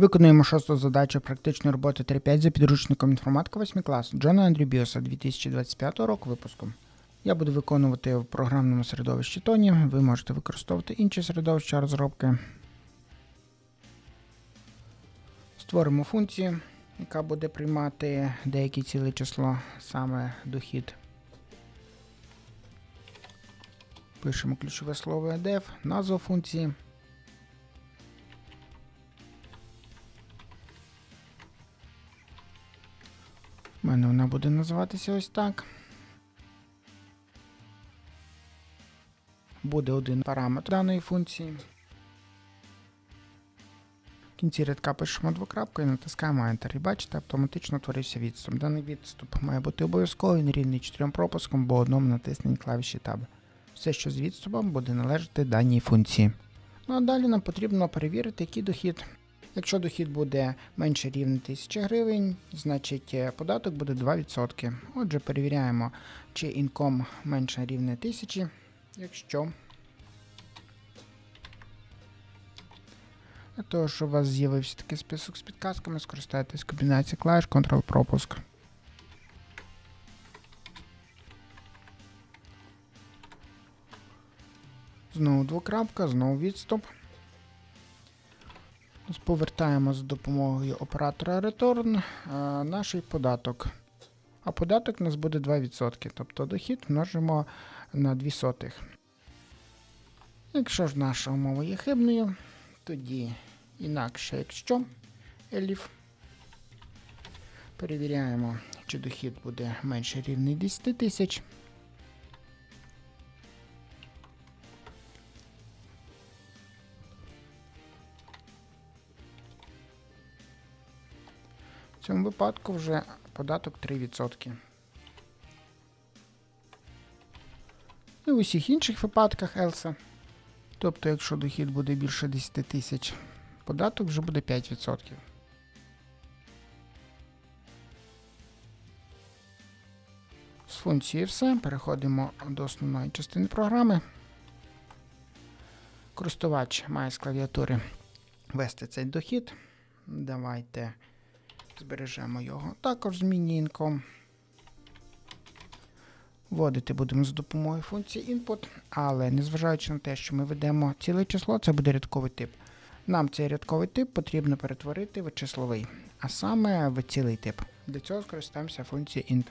Виконуємо шосту задачу практичної роботи 3.5 за підручником інформатика 8 класу Джона Андрю Біоса 2025 року випуску. Я буду виконувати в програмному середовищі Тоні. Ви можете використовувати інші середовища розробки. Створимо функцію, яка буде приймати деяке ціле число, саме дохід. Пишемо ключове слово def, назву функції. У мене вона буде називатися ось так. Буде один параметр даної функції. В кінці рядка пишемо двокрапку і натискаємо Enter. І бачите, автоматично творився відступ. Даний відступ має бути обов'язковий, він рівний чотирьом пропуском, бо одному натисненні клавіші Tab. Все, що з відступом, буде належати даній функції. Ну а далі нам потрібно перевірити, який дохід. Якщо дохід буде менше рівня 1000 гривень, значить е, податок буде 2%. Отже, перевіряємо, чи інком менше рівня 1000. Якщо для того, щоб у вас з'явився такий список з підказками, скористайтесь комбінацією клавіш Ctrl-пропуск. Знову двокрапка, знову відступ. Повертаємо за допомогою оператора Return наш податок. А податок у нас буде 2%, тобто дохід множимо на 2 сотих. Якщо ж наша умова є хибною, тоді інакше, якщо elif, перевіряємо, чи дохід буде менше рівний 10 тисяч. В цьому випадку вже податок 3%. І в усіх інших випадках Елса. Тобто, якщо дохід буде більше 10 тисяч, податок вже буде 5%. З функцією все. Переходимо до основної частини програми. Користувач має з клавіатури ввести цей дохід. Давайте збережемо його. Також змінюємо. Вводити будемо з допомогою функції input, але незважаючи на те, що ми ведемо ціле число, це буде рядковий тип. Нам цей рядковий тип потрібно перетворити в числовий, а саме в цілий тип. Для цього скористаємося функцією int.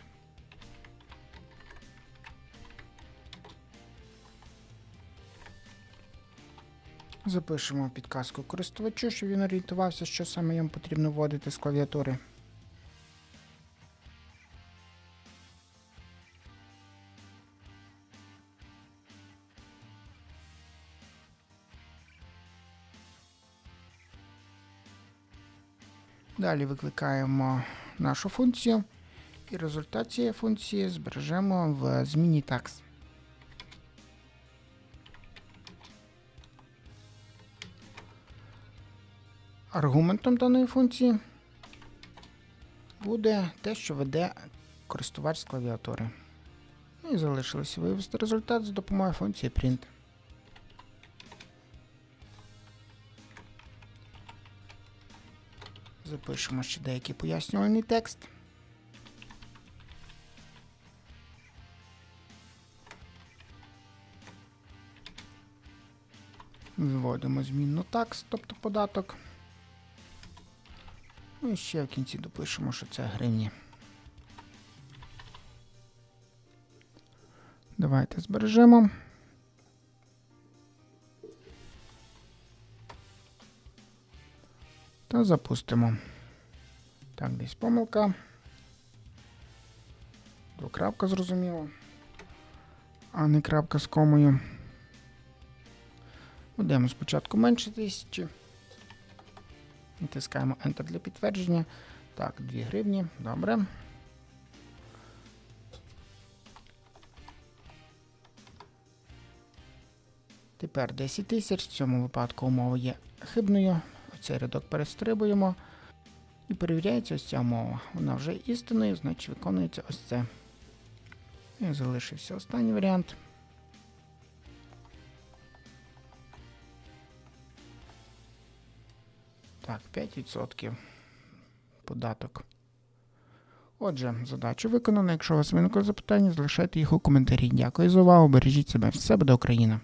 Запишемо підказку користувачу, щоб він орієнтувався, що саме йому потрібно вводити з клавіатури. Далі викликаємо нашу функцію і результат цієї функції збережемо в зміні tax. Аргументом даної функції буде те, що веде користувач з клавіатури. Ну І залишилося вивести результат за допомогою функції print. Запишемо ще деякий пояснювальний текст. Вводимо змінну такс, тобто податок. Ну і ще в кінці допишемо, що це гривні. Давайте збережемо. Та запустимо. Так, десь помилка. Двокрапка зрозуміло. А не крапка з комою. Будемо спочатку менше тисячі. Натискаємо Enter для підтвердження. Так, 2 гривні. Добре. Тепер 10 тисяч. В цьому випадку умова є хибною. Цей рядок перестрибуємо. І перевіряється ось ця умова. Вона вже істинною, значить виконується ось це. І залишився останній варіант. Так, 5% податок. Отже, задача виконана. Якщо у вас виникли запитання, залишайте їх у коментарі. Дякую за увагу. Бережіть себе. Все буде Україна!